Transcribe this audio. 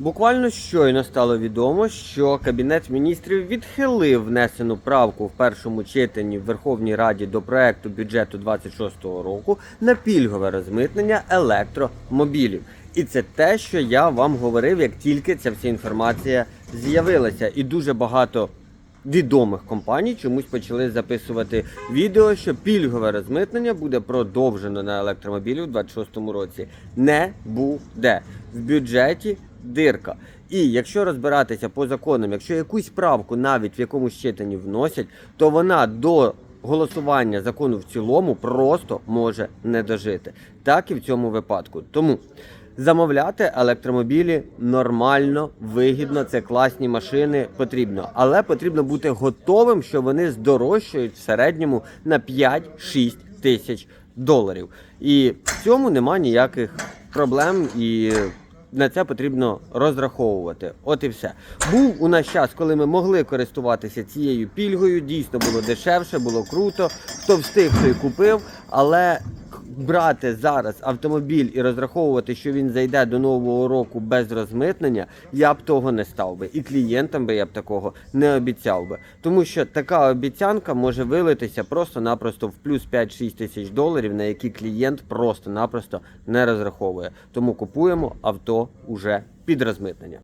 Буквально щойно стало відомо, що Кабінет міністрів відхилив внесену правку в першому читанні в Верховній Раді до проекту бюджету 26-го року на пільгове розмитнення електромобілів. І це те, що я вам говорив, як тільки ця вся інформація з'явилася. І дуже багато відомих компаній чомусь почали записувати відео, що пільгове розмитнення буде продовжено на електромобілі у 26-му році. Не буде в бюджеті дирка. І якщо розбиратися по законам, якщо якусь правку навіть в якомусь читанні вносять, то вона до голосування закону в цілому просто може не дожити. Так і в цьому випадку. Тому Замовляти електромобілі нормально, вигідно, це класні машини потрібно. Але потрібно бути готовим, що вони здорожчають в середньому на 5-6 тисяч доларів. І в цьому нема ніяких проблем і. На це потрібно розраховувати. От і все. Був у нас час, коли ми могли користуватися цією пільгою. Дійсно було дешевше, було круто. Хто встиг, той купив. Але брати зараз автомобіль і розраховувати, що він зайде до нового року без розмитнення, я б того не став би. І клієнтам би я б такого не обіцяв би. Тому що така обіцянка може вилитися просто-напросто в плюс 5-6 тисяч доларів, на які клієнт просто-напросто не розраховує. Тому купуємо авто уже під розмитнення.